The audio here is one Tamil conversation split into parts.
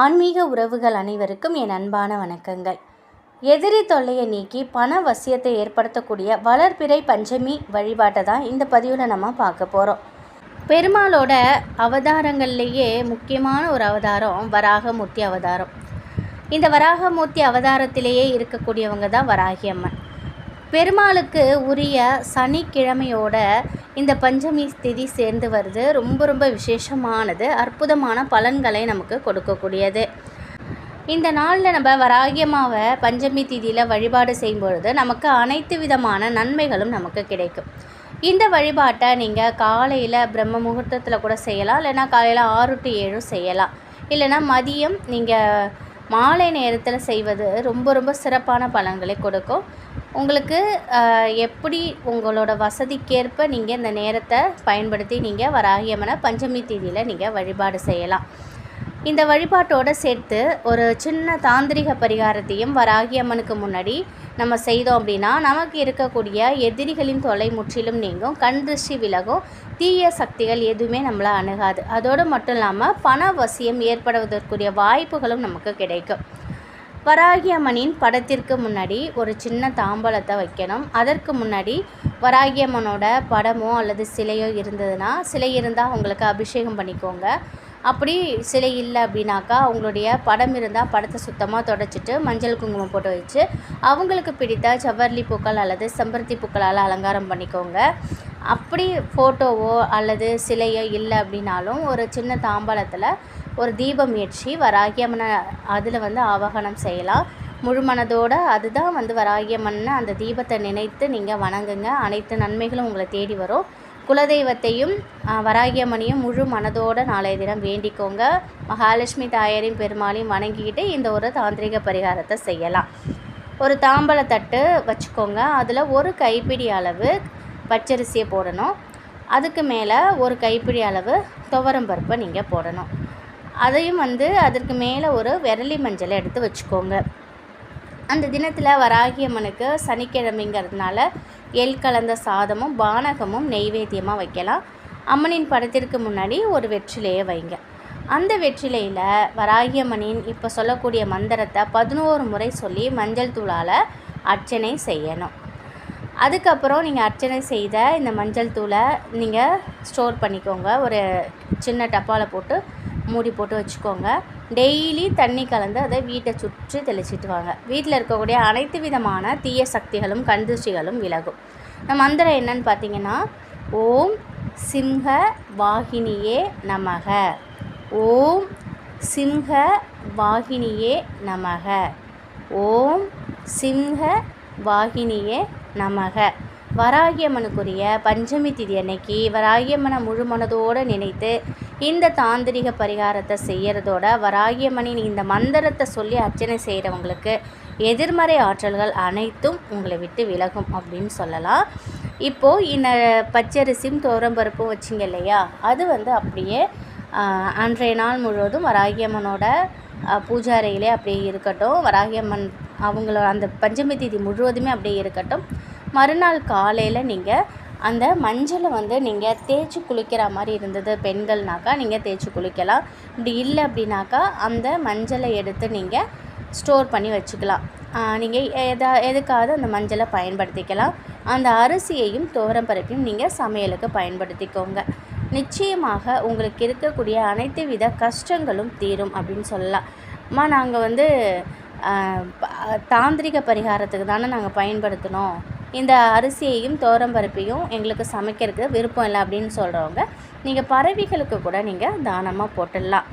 ஆன்மீக உறவுகள் அனைவருக்கும் என் அன்பான வணக்கங்கள். எதிரி தொல்லையை நீக்கி பண வசியத்தை ஏற்படுத்தக்கூடிய வளர்பிறை பஞ்சமி வழிபாட்டை தான் இந்த பதிவில் நம்ம பார்க்க போகிறோம் பெருமாளோட அவதாரங்கள்லேயே முக்கியமான ஒரு அவதாரம் வராகமூர்த்தி அவதாரம். இந்த வராகமூர்த்தி அவதாரத்திலேயே இருக்கக்கூடியவங்க தான் வராகி அம்மன். பெருமாளுக்கு உரிய சனிக்கிழமையோட இந்த பஞ்சமி திதி சேர்ந்து வருது. ரொம்ப ரொம்ப விசேஷமானது. அற்புதமான பலன்களை நமக்கு கொடுக்கக்கூடியது. இந்த நாளில் நம்ம வராகியமாவை பஞ்சமி திதியில் வழிபாடு செய்யும் பொழுது நமக்கு அனைத்து விதமான நன்மைகளும் நமக்கு கிடைக்கும். இந்த வழிபாட்டை நீங்கள் காலையில் பிரம்ம முகூர்த்தத்தில் கூட செய்யலாம். இல்லைன்னா காலையில் ஆறு டு ஏழும் செய்யலாம். இல்லைன்னா மதியம் நீங்கள் மாலை நேரத்தில் செய்வது ரொம்ப ரொம்ப சிறப்பான பலன்களை கொடுக்கும். உங்களுக்கு எப்படி உங்களோட வசதிக்கேற்ப நீங்கள் இந்த நேரத்தை பயன்படுத்தி நீங்கள் வராகியம்மனை பஞ்சமி தேதியில் நீங்கள் வழிபாடு செய்யலாம். இந்த வழிபாட்டோடு சேர்த்து ஒரு சின்ன தாந்திரிக பரிகாரத்தையும் வராகியம்மனுக்கு முன்னாடி நம்ம செய்தோம் அப்படின்னா நமக்கு இருக்கக்கூடிய எதிரிகளின் தொலை முற்றிலும் நீங்கும் கண் திருஷ்டி விலகும் தீய சக்திகள் எதுவுமே நம்மளை அணுகாது. அதோடு மட்டும் இல்லாமல் பண வசியம் ஏற்படுவதற்குரிய வாய்ப்புகளும் நமக்கு கிடைக்கும். வராகி அம்மனின் படத்திற்கு முன்னாடி ஒரு சின்ன தாம்பலத்தை வைக்கணும். அதற்கு முன்னாடி வராகி அம்மனோட படமோ அல்லது சிலையோ இருந்ததுன்னா சிலை இருந்தால் அவங்களுக்கு அபிஷேகம் பண்ணிக்கோங்க. அப்படி சிலை இல்லை அப்படின்னாக்கா அவங்களுடைய படம் இருந்தால் படத்தை சுத்தமாக தொடச்சிட்டு மஞ்சள் குங்குமம் போட்டு வச்சு அவங்களுக்கு பிடித்த செவ்வரளி பூக்கள் அல்லது செம்பருத்தி பூக்களால் அலங்காரம் பண்ணிக்கோங்க. அப்படி ஃபோட்டோவோ அல்லது சிலையோ இல்லை அப்படின்னாலும் ஒரு சின்ன தாம்பாளத்தில் ஒரு தீபம் ஏற்றி வராகியம்மனை அதில் வந்து ஆவாகனம் செய்யலாம் முழுமனதோடு அதுதான் வந்து வராகியம்மன்னு அந்த தீபத்தை நினைத்து நீங்கள் வணங்குங்க. அனைத்து நன்மைகளும் உங்களை தேடி வரும். குலதெய்வத்தையும் வராகியம்மனையும் முழு மனதோடு நாளைய தினம் வேண்டிக்கோங்க. மகாலட்சுமி தாயாரின் பெருமாளையும் வணங்கிக்கிட்டு இந்த ஒரு தாந்திரிக பரிகாரத்தை செய்யலாம். ஒரு தாம்பழத்தட்டு வச்சுக்கோங்க. அதில் ஒரு கைப்பிடி அளவு பச்சரிசியை போடணும். அதுக்கு மேலே ஒரு கைப்பிடி அளவு துவரம் பருப்பை நீங்கள் போடணும். அதையும் வந்து அதற்கு மேலே ஒரு விரலி மஞ்சளை எடுத்து வச்சுக்கோங்க. அந்த தினத்தில் வராகியம்மனுக்கு சனிக்கிழமைங்கிறதுனால எள் கலந்த சாதமும் பானகமும் நெய்வேத்தியமாக வைக்கலாம். அம்மனின் படத்திற்கு முன்னாடி ஒரு வெற்றிலையை வைங்க. அந்த வெற்றிலையில் வராகியம்மனின் இப்போ சொல்லக்கூடிய மந்திரத்தை பதினோரு முறை சொல்லி மஞ்சள் தூளால் அர்ச்சனை செய்யணும். அதுக்கப்புறம் நீங்கள் அர்ச்சனை செய்த இந்த மஞ்சள் தூளை நீங்கள் ஸ்டோர் பண்ணிக்கோங்க. ஒரு சின்ன டப்பாவில் போட்டு மூடி போட்டு வச்சுக்கோங்க. டெய்லி தண்ணி கலந்து அதை வீட்டை சுற்றி தெளிச்சிட்டு வாங்க வீட்டில் இருக்கக்கூடிய அனைத்து விதமான தீய சக்திகளும் கண்திருஷ்டிகளும் விலகும். நம்ம மந்திரம் என்னன்னு பார்த்தீங்கன்னா ஓம் சிம்ஹ வாகினியே நமக. ஓம் சிம்ஹ வாகினியே நமக. ஓம் சிம்ஹ வாகினியே நமக. வராகியம்மனுக்குரிய பஞ்சமி திதி அன்னைக்கு வராகியம்மனை முழு மனதோடு நினைத்து இந்த தாந்திரிக பரிகாரத்தை செய்கிறதோட வராகியம்மனின் இந்த மந்திரத்தை சொல்லி அர்ச்சனை செய்கிறவங்களுக்கு எதிர்மறை ஆற்றல்கள் அனைத்தும் உங்களை விட்டு விலகும் அப்படின்னு சொல்லலாம். இப்போது இந்த பச்சரிசியும் துவரம்பருப்பும் வச்சிங்க இல்லையா? அது வந்து அப்படியே அன்றைய நாள் முழுவதும் வராகியம்மனோட பூஜாரையிலே அப்படியே இருக்கட்டும். வராகியம்மன் அவங்கள அந்த பஞ்சமி தேதி முழுவதுமே அப்படியே இருக்கட்டும். மறுநாள் காலையில் நீங்கள் அந்த மஞ்சளை வந்து நீங்கள் தேய்ச்சி குளிக்கிற மாதிரி இருந்தது பெண்கள்னாக்கா நீங்கள் தேய்ச்சி குளிக்கலாம். இப்படி இல்லை அப்படின்னாக்கா அந்த மஞ்சளை எடுத்து நீங்கள் ஸ்டோர் பண்ணி வச்சுக்கலாம். நீங்கள் எதா எதுக்காவது அந்த மஞ்சளை பயன்படுத்திக்கலாம். அந்த அரிசியையும் துவரம் பருப்பையும் நீங்கள் சமையலுக்கு பயன்படுத்திக்கோங்க. நிச்சயமாக உங்களுக்கு இருக்கக்கூடிய அனைத்து வித கஷ்டங்களும் தீரும் அப்படின்னு சொல்லலாம். அம்மா நாங்கள் வந்து தாந்திரிக பரிகாரத்துக்கு தானே நாங்கள் பயன்படுத்தினோம். இந்த அரிசியையும் பருப்பையும் எங்களுக்கு சமைக்கிறதுக்கு விருப்பம் இல்லை அப்படின்னு சொல்கிறவங்க நீங்கள் பறவைகளுக்கு கூட நீங்கள் தானமாக போட்டுடலாம்.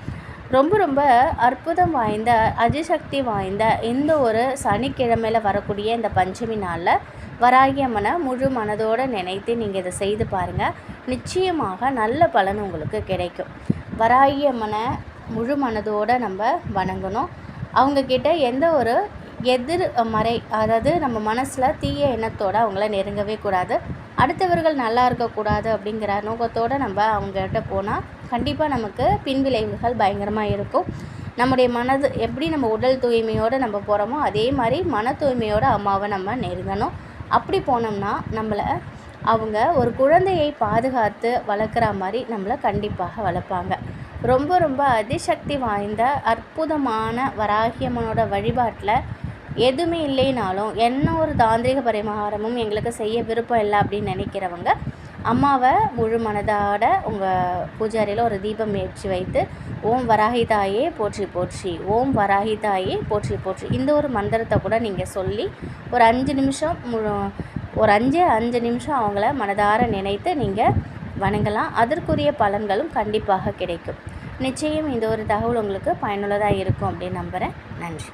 ரொம்ப ரொம்ப அற்புதம் வாய்ந்த அதிசக்தி வாய்ந்த இந்த ஒரு சனிக்கிழமையில் வரக்கூடிய இந்த பஞ்சமி நாளில் வராகி அம்மனை முழு மனதோடு நினைத்து நீங்கள் இதை செய்து பாருங்கள் நிச்சயமாக நல்ல பலன் உங்களுக்கு கிடைக்கும். வராகியம்மனை முழு மனதோடு நம்ம வணங்கணும். அவங்கக்கிட்ட எந்த ஒரு எதிர் மறை அதாவது நம்ம மனசில் தீய எண்ணத்தோடு அவங்கள நெருங்கவே கூடாது. அடுத்தவர்கள் நல்லா இருக்கக்கூடாது அப்படிங்கிற நோக்கத்தோடு நம்ம அவங்ககிட்ட போனால் கண்டிப்பாக நமக்கு பின்விளைவுகள் பயங்கரமாக இருக்கும். நம்முடைய மனது எப்படி நம்ம உடல் தூய்மையோடு நம்ம போகிறோமோ அதே மாதிரி மன தூய்மையோடு அம்மாவை நம்ம நெருங்கணும். அப்படி போனோம்னா நம்மளை அவங்க ஒரு குழந்தையை பாதுகாத்து வளர்க்குற மாதிரி நம்மளை கண்டிப்பாக வளர்ப்பாங்க. ரொம்ப ரொம்ப அதிசக்தி வாய்ந்த அற்புதமான வராகியம்மனோட வழிபாட்டில் எதுவுமே இல்லைனாலும் என்ன ஒரு தாந்திரிக பரிமாகாரமும் எங்களுக்கு செய்ய விருப்பம் இல்லை அப்படின்னு நினைக்கிறவங்க அம்மாவை முழு மனதாட உங்கள் பூஜாரியில் ஒரு தீபம் ஏற்றி வைத்து ஓம் வராகி தாயே போற்றி போற்றி. ஓம் வராகி தாயே போற்றி போற்றி. இந்த ஒரு மந்திரத்தை கூட நீங்கள் சொல்லி ஒரு அஞ்சு நிமிஷம் முழு ஒரு அஞ்சு அஞ்சு நிமிஷம் அவங்கள மனதார நினைத்து நீங்கள் வணங்கலாம். அதற்குரிய பலன்களும் கண்டிப்பாக கிடைக்கும். நிச்சயம் இந்த ஒரு தகவல் உங்களுக்கு பயனுள்ளதாக இருக்கும் அப்படின்னு நம்புகிறேன் நன்றி.